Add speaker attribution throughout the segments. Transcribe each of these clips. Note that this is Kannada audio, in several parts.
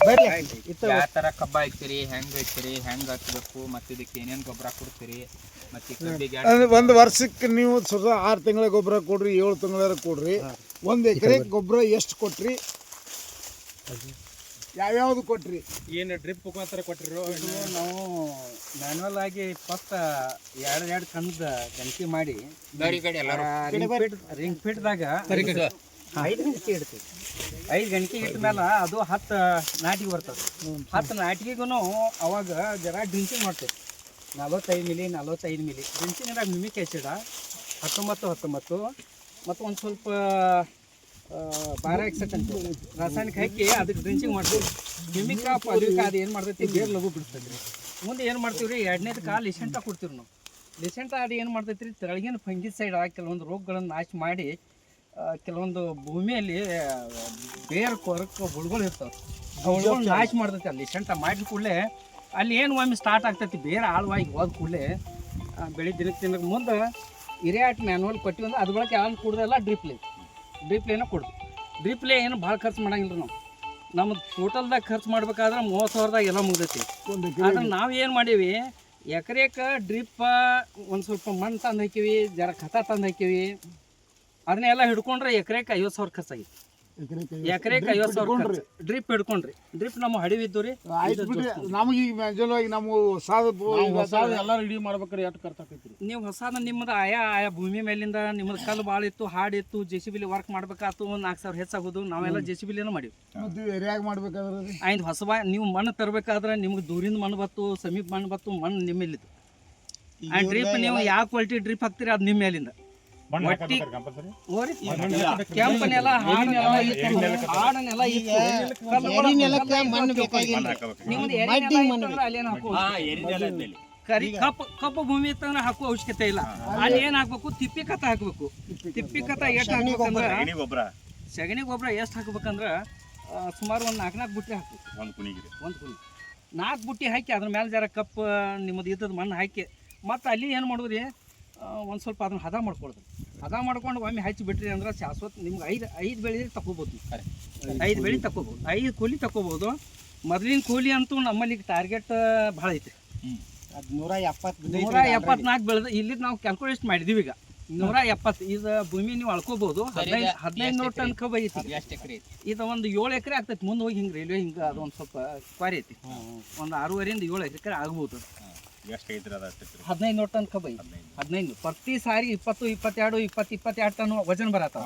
Speaker 1: ಬರ್ಲಿ. ಇತ್ತು.
Speaker 2: ಯಾವ ತರ ಕಬ್ಬ ಹಾಕ್ತೀರಿ ಹೆಂಗ್ ಹಾಕ್ತೀರಿ ಹೆಂಗ್ ಹಾಕ್ಬೇಕು ಮತ್ತೆ ಇದಕ್ಕೆ ಏನೇನ್ ಗೊಬ್ಬರ ಕೊಡ್ತೀರಿ ಮತ್ತೆ ಒಂದ್ ಕಬ್ಬಿಗೆ
Speaker 3: ಒಂದು ವರ್ಷಕ್ಕೆ ನೀವು ಸುದ ಆರ್ ತಿಂಗಳ ಗೊಬ್ಬರ ಕೊಡ್ರಿ ಏಳು ತಿಂಗಳ ಕೊಡ್ರಿ. ಒಂದ್ ಎಕರೆ ಗೊಬ್ಬರ ಎಷ್ಟು ಕೊಟ್ರಿ? ಯಾವ್ಯಾವ್ದು ಕೊಟ್ರಿ?
Speaker 1: ಏನು ಡ್ರಿಪ್ ಮುಖಾಂತರ ಕೊಟ್ಟಿರೋ ನಾವು ಮ್ಯಾನ್ಯಲ್ ಆಗಿ ಫಸ್ಟ್ ಎರಡ್ ಎರಡ್ ಕಂದ ಗಂಟಿ ಮಾಡಿ ರಿಂಗ್ ಫೀಟ್ ರಿಂಗ್ ಫೀಟ್ದಾಗ ಐದು ಗಂಟೆ ಇಟ್ಟ ಮೇಲೆ ಅದು ಹತ್ತು ನಾಟಿಗೆ ಬರ್ತದೆ. ಹತ್ತು ನಾಟಿಗೆಗೂ ಅವಾಗ ಜರ ಡ್ರಿಂಚಿಂಗ್ ಮಾಡ್ತೇವೆ. ನಲವತ್ತೈದು ಮಿಲಿ ನಲವತ್ತೈದು ಮಿಲಿ. ಡ್ರಿಂಕಿಂಗ್ದಾಗ ಮಿಮಿಕ್ ಹೆಚ್ಚಿಡ ಹತ್ತೊಂಬತ್ತು ಹತ್ತೊಂಬತ್ತು. ಮತ್ತು ಒಂದು ಸ್ವಲ್ಪ ಬಾರ ಎಕ್ಸೆಟ್ ಅಂತ ರಾಸಾಯನಿಕ ಹಾಕಿ ಅದಕ್ಕೆ ಡ್ರಿಂಚಿಂಗ್ ಮಾಡ್ತೀವಿ. ಮಿಮಿಕ ಅದಕ್ಕೆ ಅದು ಏನು ಮಾಡ್ತೈತಿ ಬೇರೆ ಲಘು ಬಿಡ್ತೈತಿ ರೀ. ಮುಂದೆ ಏನು ಮಾಡ್ತೀವಿ ರೀ, ಎರಡನೇದು ಕಾಲು ಲಿಸೆಂಟ ಕೊಡ್ತೀವಿ ನಾವು. ಲಿಸೆಂಟ ಅದು ಏನು ಮಾಡ್ತೈತಿ ರೀ ತೆಳಗಿನ ಫಂಗಿಸೈಡ್ ಕೆಲವೊಂದು ರೋಗಗಳನ್ನು ನಾಶ ಮಾಡಿ ಕೆಲವೊಂದು ಭೂಮಿಯಲ್ಲಿ ಬೇರೆ ಕೊರಕ ಹುಳುಗಳು ಇರ್ತಾವೆ. ಹುಳುಗಳು ನಾಶ ಮಾಡ್ತೈತಿ ಅಲ್ಲಿ ಸೆಂಟ ಮಾಡಿದ ಕೂಡಲೇ ಅಲ್ಲಿ ಏನು ಒಮ್ಮೆ ಸ್ಟಾರ್ಟ್ ಆಗ್ತೈತಿ ಬೇರೆ ಆಳವಾಗಿ ಹೋದ ಕೂಡಲೇ ಬೆಳೆ ದಿನಕ್ಕೆ ತಿನ್ನಕ್ಕೆ ಮುಂದೆ ಹಿರಿಯಾಟ್ ಮ್ಯಾನ್ವಲ್ ಕೊಟ್ಟಿವಿ ಅಂದ್ರೆ ಅದು ಬಳಕೆ ಲೇ ಕುಡ್ದೆಲ್ಲ ಡ್ರಿಪ್ಲೇ ಡ್ರಿಪ್ಲೇನೋ ಕೊಡ್ದು. ಡ್ರಿಪ್ಲೇ ಏನು ಭಾಳ ಖರ್ಚು ಮಾಡಂಗಿಲ್ಲ ನಾವು. ನಮ್ಮ ಟೋಟಲ್ದಾಗ ಖರ್ಚು ಮಾಡ್ಬೇಕಾದ್ರೆ ಮೂವತ್ತು ಸಾವಿರದಾಗ ಎಲ್ಲ ಮುಗ್ದೈತಿ. ಆದ್ರೆ ನಾವು ಏನು ಮಾಡೀವಿ ಎಕರೆಕ ಡ್ರಿಪ್ ಒಂದು ಸ್ವಲ್ಪ ಮಣ್ಣು ತಂದು ಹಾಕೀವಿ ಜರ ಖತ ತಂದು ಹಾಕಿವಿ ಅದನ್ನೆಲ್ಲ ಹಿಡ್ಕೊಂಡ್ರೆ ಎಕರೆಕ ಐವತ್ತು ಸಾವಿರ ಖರ್ಚಾಗಿ ಎಕರೆಕ ಐವತ್ತು ಸಾವಿರ ಡ್ರಿಪ್ ಹಿಡ್ಕೊಂಡ್ರಿ. ಡ್ರಿಪ್ ನಮ್ಮ ಹಡಿವಿದ್ದು ರೀ.
Speaker 3: ಆಯ್ತು ಬಿಡ್ರಿ. ನಮಗೆ ಈಗ ನಮ್ಮ ಸಾದ
Speaker 4: ಎಲ್ಲ ರೆಡಿ ಮಾಡ್ಬೇಕಾರೆ ಎಷ್ಟು ಖರ್ಚು ಆಕೈತ್ರಿ.
Speaker 1: ನೀವು ಹೊಸಾದ ನಿಮ್ಮದು ಆಯಾ ಆಯಾ ಭೂಮಿ ಮೇಲಿಂದ ನಿಮ್ಮದು ಕಲ್ಲು ಭಾಳ ಇತ್ತು ಹಾಡಿತ್ತು ಜೆ ಸಿ ಬಿಲಿ ವರ್ಕ್ ಮಾಡ್ಬೇಕಾತು ನಾಲ್ಕು ಸಾವಿರ ಹೆಚ್ಚಾಗೋದು ನಾವೆಲ್ಲ ಜೆ ಸಿ ಬಿಲಿನ ಮಾಡಿವಿ.
Speaker 3: ಮತ್ತು ಮಾಡ್ಬೇಕಾದ್ರೆ ರೀ?
Speaker 1: ಆಯ್ತು ಹೊಸಬ ನೀವು ಮಣ್ಣು ತರಬೇಕಾದ್ರೆ ನಿಮ್ಗೆ ದೂರಿಂದ ಮಣ್ಣು ಬತ್ತು ಸಮೀಪ ಮಣ್ಣು ಬತ್ತು ಮಣ್ಣು ನಿಮ್ಮ ಮೇಲಿತ್ತು ಆ ಡ್ರಿಪ್ ನೀವು ಯಾವ ಕ್ವಾಲಿಟಿ ಡ್ರಿಪ್ ಹಾಕ್ತೀರಿ ಅದು ನಿಮ್ಮ ಮೇಲಿಂದ. ಒಟ್ಟಿ ಓರಿ ಕೆಂಪನೆಲ್ಲ ಹಾಡನೆಲ್ಲ ಇತ್ತು ಹಾಡನೆಲ್ಲ ಇತ್ತು ಕಲ್ಲುಗಳು-
Speaker 5: ನೆಲಕ್ಕೆ ಮಣ್ಣು ಬೇಕಾಗಿಲ್ಲ
Speaker 1: ನಿಮ್ದು ಎರೆನೆಲ ಇತ್ತಂದ್ರೆ ಅಲ್ಲೇನು ಹಾಕುವ ಕರಿ ಕಪ್ಪು ಕಪ್ಪು ಭೂಮಿ ಇತ್ತಂದ್ರೆ ಹಾಕುವ ಅವಶ್ಯಕತೆ ಇಲ್ಲ. ಅಲ್ಲಿ ಏನ್ ಹಾಕ್ಬೇಕು? ತಿಪ್ಪಿ ಕತ ಹಾಕ್ಬೇಕು. ತಿಪ್ಪಿ ಕತ ಎಷ್ಟು ಹಾಕ್ಬೇಕಂದ್ರ ಸಗಣಿ ಗೊಬ್ಬರ. ಎಷ್ಟು ಹಾಕ್ಬೇಕಂದ್ರ ಸುಮಾರು ಒಂದು ನಾಲ್ಕು ನಾಲ್ಕು ಬುಟ್ಟಿ ಹಾಕ್ಬೇಕು.
Speaker 6: ಒಂದು ಕುಣಿ
Speaker 1: ಒಂದು ಕುಣಿ. ನಾಲ್ಕು ಬುಟ್ಟಿ ಹಾಕಿ ಅದ್ರ ಮೇಲೆ ಜರ ಕಪ್ ನಿಮ್ಮದು ಇದ್ದದ ಮಣ್ಣು ಹಾಕಿ. ಮತ್ತು ಅಲ್ಲಿ ಏನು ಮಾಡೋದ್ರಿ? ಒಂದು ಸ್ವಲ್ಪ ಅದನ್ನ ಹದ ಮಾಡ್ಕೊಳ್ದು ಹದ ಮಾಡ್ಕೊಂಡು ಒಮ್ಮೆ ಹಚ್ಚಿ ಬಿಟ್ರಿ ಅಂದ್ರೆ ಶಾಶ್ವತ ನಿಮ್ಗೆ ಐದು ಐದು ಬೆಳೆ ತಗೋಬೋದು ಐದು ಬೆಳೆ ತಗೋಬೋದು ಐದು ಕೂಲಿ ತಗೋಬೋದು ಮೊದಲಿನ ಕೂಲಿ ಅಂತೂ ನಮ್ಮಲ್ಲಿ ಟಾರ್ಗೆಟ್ ಭಾಳ ಐತೆ.
Speaker 5: ನೂರ ಎಪ್ಪತ್ತು
Speaker 1: ನೂರ ಎಪ್ಪತ್ನಾಲ್ಕು ಬೆಳೆದ ಇಲ್ಲಿ ನಾವು ಕ್ಯಾಲ್ಕುಲೇಟ್ ಮಾಡಿದೀವಿ ಈಗ. ನೂರ ಎಪ್ಪತ್ತು. ಇದು ಭೂಮಿ ನೀವು ಅಳ್ಕೋಬಹುದು ಹದಿನೈದು ಹದಿನೈದು ನೂರು ಟನ್ ಕಬ್ಬ ಐತಿ ಇದು ಒಂದು ಏಳು ಎಕರೆ ಆಗ್ತೈತಿ. ಮುಂದೆ ಹೋಗಿ ಹಿಂಗೆ ರೈಲ್ವೆ ಹಿಂಗೆ ಅದೊಂದು ಸ್ವಲ್ಪ ಕ್ವಾರಿ ಐತಿ. ಒಂದು ಆರೂವರೆಯಿಂದ ಏಳು ಎಕರೆ ಆಗ್ಬೋದು.
Speaker 6: ಎಷ್ಟು ಐತ್ರಿ ಅದ ಅಷ್ಟೈತ್ರಿ
Speaker 1: ಹದಿನೈದು ನೂರು ಟನ್ ಕಬ್ಬ ಹದಿನೈದು. ಪ್ರತಿ ಸಾರಿ ಇಪ್ಪತ್ತು ಇಪ್ಪತ್ತೆರಡು ಇಪ್ಪತ್ತು ಇಪ್ಪತ್ತೆರಡು ಟನ್ ವಜನ್ ಬರತ್ತ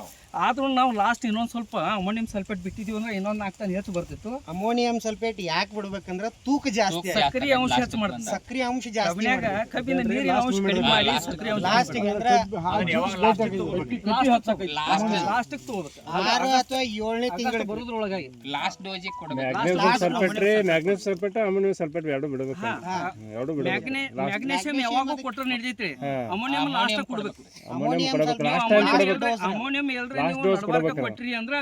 Speaker 1: ಆದ್ರೂ ನಾವು ಲಾಸ್ಟ್ ಇನ್ನೊಂದು ಸ್ವಲ್ಪ ಅಮೋನಿಯಂ ಸಲ್ಫೇಟ್ ಬಿಟ್ಟಿದ್ದೀವಿ ಅಂದ್ರೆ ಇನ್ನೊಂದು ನಾಲ್ಕು ಟನ್ ಹೆಚ್ಚು ಬರ್ತಿತ್ತು.
Speaker 5: ಅಮೋನಿಯಂ ಸಲ್ಫೇಟ್ ಯಾಕೆ ಬಿಡ್ಬೇಕಂದ್ರೆ ತೂಕ ಜಾಸ್ತಿ
Speaker 1: ಸಕ್ರಿಯ ಅಂಶ ಹೆಚ್ಚು ಮಾಡ್ತಾರೆ
Speaker 5: ಸಕ್ರಿಯ ಅಂಶ ಜಾಸ್ತಿ
Speaker 1: ಕಬ್ಬಿನ ನೀರಿನ ಅಂಶ ಕಡಿಮೆ ಮಾಡಿ ಸಕ್ರಿಯ ಅಂಶ
Speaker 5: ಲಾಸ್ಟಿಗೆ ಅಂದ್ರ
Speaker 1: ಲಾಸ್ಟಿಗೆ ತಗೋಬೇಕು
Speaker 5: ಆರು ಅಥವಾ ಏಳನೇ ತಿಂಗಳು
Speaker 1: ಬರೋದ್ರೊಳಗಾಗಿ.
Speaker 2: ಲಾಸ್ಟ್ ಡೋಸಿಗೆ ಕೊಡ್ಬೇಕು.
Speaker 4: ಸಲ್ಫೇಟ್. ಅಮೋನಿಯಂ ಸಲ್ಫೇಟ್ ಎರಡು ಬಿಡಬೇಕು. ಎರಡು ಬಿಡ್ಬೇಕು.
Speaker 1: ಮ್ಯಾಗ್ನೆ ಮ್ಯಾಗ್ನೇಷಿಯಂ ಯಾವಾಗೂ ಕೊಟ್ಟರೆ ನಡೆದೈತ್ರಿ ಅಮೋನಿಯಂ ಲಾಸ್ಟ್ ಕೊಡ್ಬೇಕು.
Speaker 4: ಅಮೋನಿಯಂ ಕೊಡ್ಬೇಕು.
Speaker 1: ನೀವು
Speaker 4: ಲಾಸ್ಟ್ ಟೈಮ್
Speaker 1: ಅಮೋನಿಯಂ
Speaker 4: ಕೊಡ್ಬೇಕು.
Speaker 1: ಎಲ್ರಿ- ಅಮೋನಿಯಂ ಎಲ್ರಿ ನೀವು ನಡಬಾರ್ಕ ಕೊಟ್ರಿ ಅಂದ್ರ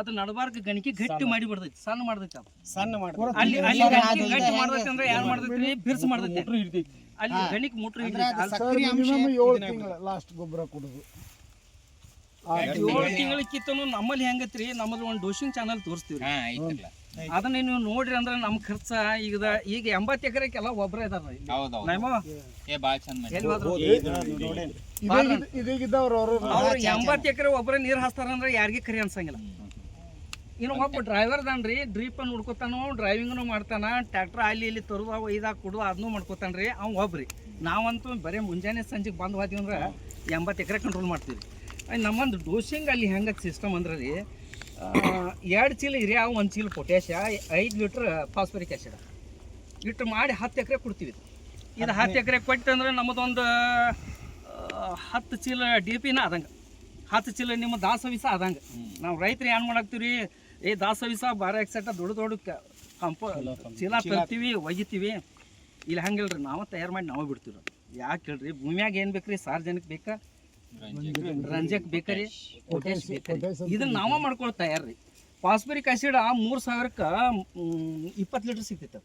Speaker 1: ಅದು ನಡಬಾರ್ಕ ಗಣಿಕೆ ಗಟ್ಟಿ ಮಾಡಿ ಬಿಡ್ತೈತಿ. ಸಣ್ಣ ಮಾಡ್ತೈತಿ ಅದು.
Speaker 5: ಸಣ್ಣ ಮಾಡ್ತೈತಿ
Speaker 1: ಅಲ್ಲಿ ಅಲ್ಲಿ ಗಣಿಕೆ ಗಟ್ಟಿ ಮಾಡ್ತೈತಿ ಅಂದ್ರೆ ಯಾರು ಮಾಡ್ತೈತಿ? ಬಿರ್ಸ್ ಮಾಡ್ತೈತಿ. ಅಲ್ಲಿ ಗಣಿಕೆ ಮುಟ್ರಿ
Speaker 5: ಅಂಶ
Speaker 3: ತಿಂಗಳ ಲಾಸ್ಟ್ ಗೊಬ್ಬರ ಕೊಡೋದು.
Speaker 1: ಏಳು ತಿಂಗಳಿಕ್ಕಿತ್ತನು ನಮ್ಮಲ್ಲಿ ಹೆಂಗತ್ರಿ? ನಮ್ಮದು ಒಂದು ಡೋಸಿಂಗ್ ಚಾನಲ್ ತೋರಿಸ್ತೀವಿ ಅದನ್ನ ನೀವು ನೋಡ್ರಿ ಅಂದ್ರೆ ನಮ್ಮ ಖರ್ಚ ಈಗ ಈಗ ಎಂಬತ್ತು ಇದಾರ ನೈಮೋ?
Speaker 2: ಮಾಡಿ
Speaker 1: ಎಲ್ಲಿ
Speaker 3: ಅವರು
Speaker 1: ಅವ್ರು. ಎಂಬತ್ತು ಎಕರೆ ಒಬ್ಬರೇ ನೀರು ಹಾಸ್ತಾರ ಅಂದ್ರೆ ಯಾರಿಗೆ ಕರಿ ಅನ್ಸಂಗಿಲ್ಲ. ಇನ್ನು ಒಬ್ಬ ಡ್ರೈವರ್ ದಾನ್ರಿ ಡ್ರೀಪ್ ನೋಡ್ಕೊತಾನು ಡ್ರೈವಿಂಗ್ನು ಮಾಡ್ತಾನ ಟ್ರ್ಯಾಕ್ಟರ್ ಅಲ್ಲಿ ಇಲ್ಲಿ ತರುವ ಅವು ಇದಾಗ ಕೊಡುವ ಅದನ್ನು ಮಾಡ್ಕೊತಾನ್ರಿ ಅವ್ನು ಒಬ್ರಿ. ನಾವಂತೂ ಬರೀ ಮುಂಜಾನೆ ಸಂಜೆಗೆ ಬಂದು ಹೋದ್ವಿ ಅಂದ್ರೆ ಎಂಬತ್ತು ಎಕರೆ ಕಂಟ್ರೋಲ್ ಮಾಡ್ತೀವಿ ನಮ್ಮಂದು ನಮ್ಮೊಂದು ಡೋಸಿಂಗ್ ಅಲ್ಲಿ ಹೆಂಗೆ ಸಿಸ್ಟಮ್ ಅಂದ್ರೆ ರೀ ಎರಡು ಚೀಲ ಹಿರಿಯ ಒಂದು ಚೀಲ ಪೊಟ್ಯಾಶ ಐದು ಲೀಟ್ರ್ ಫಾಸ್ಫರಿಕ್ ಆ್ಯಸಿಡ್ ಇಟ್ಟು ಮಾಡಿ ಹತ್ತು ಎಕರೆ ಕೊಡ್ತೀವಿ. ಇದು. ಹತ್ತು ಎಕರೆ. ಕೊಟ್ಟಂದ್ರೆ ನಮ್ಮದೊಂದು ಹತ್ತು ಚೀಲ ಡಿ ಪಿನ ಆದಂಗೆ. ಹತ್ತು ಚೀಲ ನಿಮ್ಮ ದಾಸವಿಸ ಆದಂಗೆ. ನಾವು ರೈತರು ಏನು ಮಾಡಾಕ್ತೀವಿ ಏ ದಾಸವಿಸ ಬಾರ ಎಕ್ಸೆಟ ದೊಡ್ಡ ದೊಡ್ಡ ಕಂಪೋ ಕಂಪ ಚೀಲ ತರ್ತೀವಿ ಒಗಿತೀವಿ. ಇಲ್ಲಿ ಹಂಗಿಲ್ರಿ ನಾವು ತಯಾರು ಮಾಡಿ ನಾವು ಬಿಡ್ತೀವಿ ಯಾಕೆ ಹೇಳ್ರಿ ಭೂಮಿಯಾಗ ಏನು ಬೇಕು ರೀ ಸಾರ್ವಜನಿಕ ಬೇಕಾ? ರಂಜಕ್ ಬೇಕರಿ ಪೊಟ್ಯಾಶ್ ಬೇಕರಿ. ಇದನ್ನ ನಾವ ಮಾಡ್ಕೊಳ ತಯಾರಿ ಫಾಸ್ಫರಿಕ್ ಆಸಿಡ್ ಆ ಮೂರು ಸಾವಿರಕ್ಕೆ ಇಪ್ಪತ್ತು ಲೀಟರ್ ಸಿಗ್ತೈತೆ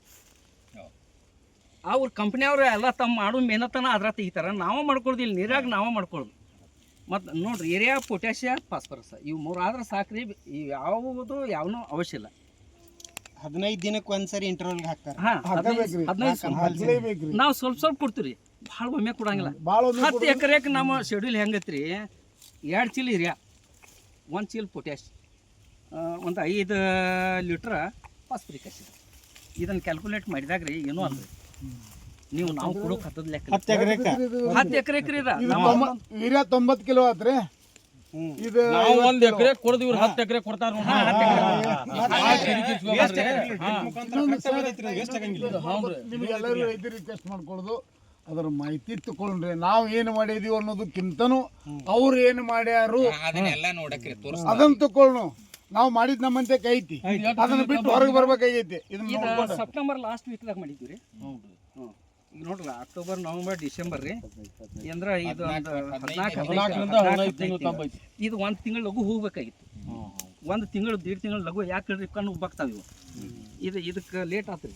Speaker 1: ಅವ್ರ ಕಂಪ್ನಿಯವ್ರು ಎಲ್ಲ ತಮ್ಮ ಮಾಡೋ ಮೇನತನ ಅದ್ರ ತೆಗಿತಾರ. ನಾವ ಮಾಡ್ಕೊಳ್ದು ಇಲ್ಲಿ ನೀರಾಗ ನಾವ ಮಾಡ್ಕೊಳ್ಳೋದು ಮತ್ತು ನೋಡ್ರಿ ಏರಿಯಾ ಪೊಟ್ಯಾಷಿಯ ಫಾಸ್ಫರಸ್ ಇವು ಮೂರು ಆದ್ರೆ ಸಾಕ್ರಿ ಇವು ಯಾವುದು ಯಾವನೂ ಅವಶ್ಯ ಇಲ್ಲ.
Speaker 5: ಹದಿನೈದು ದಿನಕ್ಕೆ ಒಂದ್ಸರಿ ಇಂಟರ್ವಲ್ ಹಾಕ್ತಾರೆ.
Speaker 1: ಹಾಂ ಹದಿನೈದು ನಾವು ಸ್ವಲ್ಪ ಸ್ವಲ್ಪ ಕೊಡ್ತೀವಿ ಭಾಳ ಒಮ್ಮೆ ಕೊಡಂಗಿಲ್ಲ
Speaker 3: ಭಾಳ
Speaker 1: ಹತ್ತು ಎಕರೆಗೆ ನಮ್ಮ ಶೆಡ್ಯೂಲ್ ಹೆಂಗೈತ್ರಿ ಎರಡು ಚೀಲ ಹಿರಿಯ ಒಂದು ಚೀಲ ಪೊಟ್ಯಾಶ್ ಒಂದು ಐದು ಲೀಟ್ರ್ ಫಾಸ್ಫರಿಕ್ ಆಸಿಡ್ ಇದನ್ನು ಕ್ಯಾಲ್ಕುಲೇಟ್ ಮಾಡಿದಾಗ ರೀ ಏನೂ ಅಲ್ಲ ನೀವು ನಾವು ಕೊಡೋಕೆ ಹತ್ತದ ಲೆಕ್ಕ
Speaker 5: ಹತ್ತು ಎಕರೆಕ್
Speaker 1: ಹತ್ತು ಎಕರೆ ಎಕರೆ ಇದ
Speaker 3: ಇದು ತೊಂಬ- ವೀರ್ಯ ತೊಂಬತ್ತು ಕಿಲೋ ಆತ್ರಿ ಇದು
Speaker 7: ನಾವು ಒಂದ್ ಎಕರೆ ಕೊಡ್ದು ಇವ್ರು ಹತ್ತು ಎಕರೆ ಕೊಡ್ತಾರ
Speaker 3: ನಿಮಗೆಲ್ಲರೂ ರೈತರಿಗೆ ರಿಕ್ವೆಸ್ಟ್ ಮಾಡ್ಕೊಳ್ಳೋದು ಅದರ ಮಾಹಿತಿ ತಕೊಂಡ್ರೆ ನಾವು ಏನು ಮಾಡಿದೀವಿ ಅನ್ನೋದಕ್ಕಿಂತನೂ ಅವ್ರು ಏನು ಮಾಡ್ಯಾರು?
Speaker 2: ಅದನ್ನೆಲ್ಲ ನೋಡಕ್ರಿ ತೋರ್ಸ್
Speaker 3: ಅದನ್ನ ತಗೊಳ್ನು ನಾವು ಮಾಡಿದ್ ನಮ್ಮಂತೆ ಕೈತಿ. ಅದನ್ನ ಬಿಟ್ಟು ಹೊರಗೆ ಬರ್ಬೇಕಾಗೈತಿ. ಇದನ್ನ
Speaker 1: ಇದು ಸೆಪ್ಟೆಂಬರ್ ಲಾಸ್ಟ್ ವೀಕ್ದಾಗ ಮಾಡಿದ್ವಿ ರೀ ನೋಡ್ರಿ ಅಕ್ಟೋಬರ್ ನವೆಂಬರ್ ಡಿಸೆಂಬರ್ ರೀ. ಅಂದ್ರೆ ಇದು ಒಂದು ಹದಿನಾಲ್ಕು ಇದು ಒಂದು ತಿಂಗಳು ಲಘು ಹೋಗ್ಬೇಕಾಗಿತ್ತು ಒಂದು ತಿಂಗಳು ದೀಡ್ ತಿಂಗಳು ಲಘು ಯಾಕೆ ಹೇಳ್ರಿ ಕಣ್ಣು ಇವು. ಇದು ಇದಕ್ಕೆ ಲೇಟ್ ಆತ್ರಿ.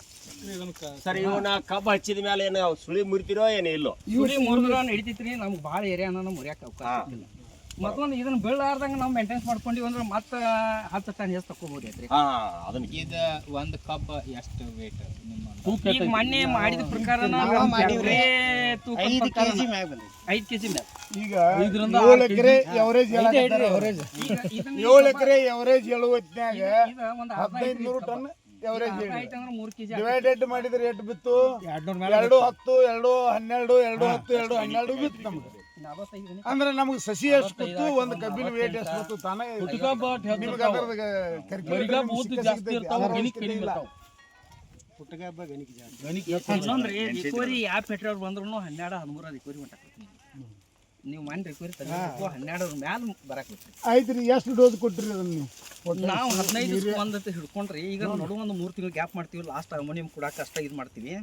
Speaker 6: ಸರ್ ನಾ ಕಬ್ಬು ಹಚ್ಚಿದ ಮೇಲೆ ಏನು ಸುಳಿ ಮುರಿತಿರೋ ಏನೋ ಇಲ್ಲೋ?
Speaker 1: ಸುಳಿ ಮುರಿದ್ರೋ ನಡಿತೈತ್ರಿ ನಮ್ಗೆ ಭಾಳ ಏರಿಯಾನ ಮುರಿಯಕ್ಕೆ ಅವಕಾಶ ಇಲ್ಲ ಮತ್ತೊಂದು ಇದನ್ನ ಬೀಳಾರ್ದಂಗೆ ನಾವು ಮೇಂಟೆನ್ಸ್ ಮಾಡ್ಕೊಂಡಿವಿ ಅಂದ್ರೆ ಮತ್ತೆ ಹತ್ತು ಟನ್ ಎಷ್ಟು ತಕ್ಕೋಬಹುದೈತ್ರಿ
Speaker 6: ಹಾ ಅದನ್ನ
Speaker 2: ಇದು ಒಂದು ಕಪ್ ಎಷ್ಟು ವೇಟ್ ನಿಮ್ಮ
Speaker 1: ಈಗ ಮೊನ್ನೆ ಮಾಡಿದ ಪ್ರಕಾರ
Speaker 5: ನಾವು ಐದು ಕೆಜಿ ಮ್ಯಾಗ
Speaker 1: ಐದು ಕೆಜಿ ಮೇಲೆ
Speaker 3: ಈಗ ಏಳು ಎಕರೆ ಎವರೇಜ್ ಈಗ ಏಳು ಎಕರೆ ಎವರೇಜ್
Speaker 1: ಹೇಳುವ
Speaker 3: ಹದಿನೈದು ನೂರು ಟನ್ ಎವರೇಜ್ ಹೇಳಿ.
Speaker 1: ಆಯ್ತು ಅಂದ್ರೆ ಮೂರು ಕೆಜಿ
Speaker 3: ಡಿವೈಡೆಡ್ ಮಾಡಿದ್ರೆ ಎಷ್ಟು ಬಿತ್ತು? ಎರಡು ಹತ್ತು ಎರಡು ಹನ್ನೆರಡು ಎರಡು ಹತ್ತು ಎರಡು ಹನ್ನೆರಡು ಬಿತ್ತು ನಮ್ಗೆ. ಅಂದ್ರೆ ನಮ್ಗೆ ಸಸಿ ಎಷ್ಟು ಬಿತ್ತು? ಒಂದು ಕಬ್ಬಿನ ವೇಟ್ ಎಷ್ಟು ಬಿತ್ತು ತಾನೇ ನಿಮ್ಗೆ
Speaker 7: ಇರ್ತಾವ
Speaker 5: ಪುಟ್ಟಗಬ್ಬ ಗಣಿಕೆ
Speaker 1: ಯಾವ ಪೆಟ್ರೋಲ್ ಬಂದ್ರು ಹನ್ನೆರಡು ಹದಿಮೂರ ನೀವು ಮಾಡಿ ತೆಗಿಬೇಕು ಹನ್ನೆರಡರ ಮ್ಯಾಲ ಬರಕ್
Speaker 3: ರೀ ಎಷ್ಟು ಡೋಸ್ ಕೊಟ್ರಿ ಅದನ್ನ ನೀವು?
Speaker 1: ನಾವು ಹದಿನೈದು ಒಂದತ್ತೆ ಹಿಡ್ಕೊಂಡ್ರಿ. ಈಗ ನೋಡುವ ಒಂದು ಮೂರು ತಿಂಗಳು ಗ್ಯಾಪ್ ಮಾಡ್ತೀವಿ. ಲಾಸ್ಟ್ ಅಮೋನಿಯಂ ಕೂಡ ಅಷ್ಟ ಇದು ಮಾಡ್ತೀವಿ.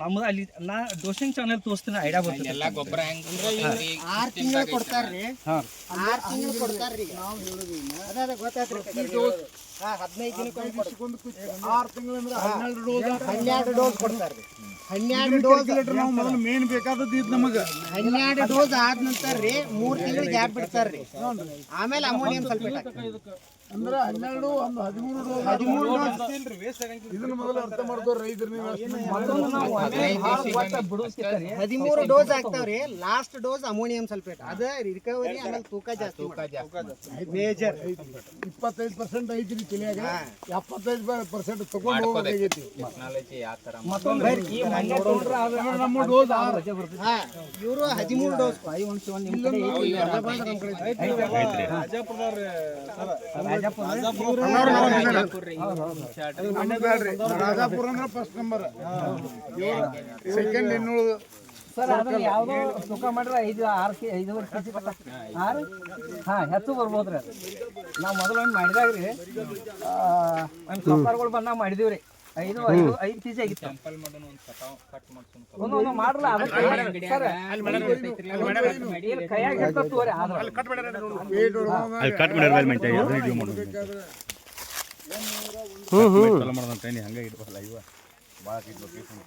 Speaker 1: ನಮ್ದು ಅಲ್ಲಿ ನಾ ಡೋಸಿಂಗ್ ಚಾನಲ್ ತೋರಿಸ್ತೀನಿ ಐಡಿಯಾ ಬರ್ತದೆ.
Speaker 2: ಎಲ್ಲ ಗೊಬ್ಬರ ಆರು
Speaker 5: ಆರ್ ತಿಂಗಳು ಕೊಡ್ತಾರ್ರಿ.
Speaker 1: ಹಾ.
Speaker 5: ಆರ್ ತಿಂಗಳು ಕೊಡ್ತಾರ್ರಿ ಅದ ಅದ ಗೊತ್ತಾತ್ರಿ ಹಾ ಹದಿನೈದು ದಿನಕ್ಕೆ ಒಂದ್ ಕೊಡ್ತಾರೆ.
Speaker 3: ಆರು ತಿಂಗಳಂದ್ರೆ ಹನ್ನೆರಡು ಡೋಸ್
Speaker 5: ಹನ್ನೆರಡು ಡೋಸ್ ಕೊಡ್ತಾರ್ರಿ. ಹನ್ನೆರಡು ಡೋಸ್
Speaker 3: ನಾವು ಮೊದಲು ಮೇನ್ ಬೇಕಾದದ್ದು ಇದು ನಮಗೆ.
Speaker 5: ಹನ್ನೆರಡು ಡೋಸ್ ಆದ ನಂತರ ರೀ ಮೂರು ತಿಂಗಳು ಗ್ಯಾಪ್ ಬಿಡ್ತಾರ್ರಿ? ಆಮೇಲೆ ಅಮೋನಿಯಂ ಏನು ಹಾಕ್ತಾರೆ.
Speaker 3: ಅಂದ್ರೆ ಹನ್ನೆರಡು ಒಂದು ಹದಿಮೂರು ಡೋಸ್.
Speaker 5: ಹದಿಮೂರು
Speaker 3: ಇದನ್ನ ಮೊದಲು ಅರ್ಥ ಮಾಡ್ಕೋ ರೈತರು ನೀವು
Speaker 5: ಹದಿಮೂರು ಡೋಸ್ ಆಗ್ತಾವ್ರಿ. ಲಾಸ್ಟ್ ಡೋಸ್ ಅಮೋನಿಯಂ ಸಲ್ಫೇಟ್ ಅದ ರಿಕವರಿ ಆಮೇಲೆ ತೂಕ ಜಾಸ್ತಿ ಮೇಜರ್
Speaker 3: ಇಪ್ಪತ್ತೈದು ಪರ್ಸೆಂಟ್ ಐತ್ರಿ ತಲೆಯಾಗ. ಎಪ್ಪತ್ತೈದು ಪರ್ಸೆಂಟ್ ತಗೊಂಡು ಅಂದ್ರೆ ನಮ್ಮ ಡೋಸ್ ಆರು.
Speaker 5: ಇವರು ಹದಿಮೂರು ಡೋಸ್.
Speaker 3: ನಮ್ಗೆ ಬ್ಯಾಡ್ರಿ ರಾಜಾಪುರ ಅಂದ್ರೆ ಫಸ್ಟ್ ನಂಬರ್ ಸೆಕೆಂಡ್ ಇನ್ನೂರು
Speaker 1: ಸರ್ ಅದು ಯಾವುದೋ ತೂಕ ಮಾಡಿದ್ರೆ ಐದು ಆರು ಕೆ ಐದುವರೆ ಕೆ ಜಿ ಆರು ಹಾಂ. ಹೆಚ್ಚು ಬರ್ಬೋದ್ರಿ ರೀ ನಾವು ಮೊದಲು ಒಂದು ಮಾಡಿದಾಗ ರೀ ಒಂದು ಕಂಪರ್ಗಳು ಬಂದಾಗ ಮಾಡಿದೀವಿ ರೀ ಐದು ಐದು ಐದು ಕೆ ಜಿ ಆಗಿತ್ತು.
Speaker 2: ಟೆಂಪಲ್ ಮಾಡೋಣ ಒಂದು ಕಟಾವ್ ಕಟ್ ಮಾಡ್ಸೋಣ
Speaker 1: ಒಂದು ಒಂದು ಮಾಡ್ರಲ್ಲ ಅದು ಕೈಯಾಗ- ಸರ್, ಇಲ್ಲಿ ಕೈಯಾಗ ಇರ್ತದೆ ತೋರಿ ಆದ್ರೆ
Speaker 3: ವೇಟ್
Speaker 6: ಅಲ್ಲಿ ಕಟ್ ಮಾಡಿರ್ಬಾರ್ದು ಮೆಂಟೆ ವಿಡಿಯೋ ಮಾಡೋದು ಚಲೋ ಮಾಡೋದಂತ ಹಂಗೆ ಇಡ್ಬಲ್ಲ ಇವ. ಭಾಳ ಲೊಕೇಶನ್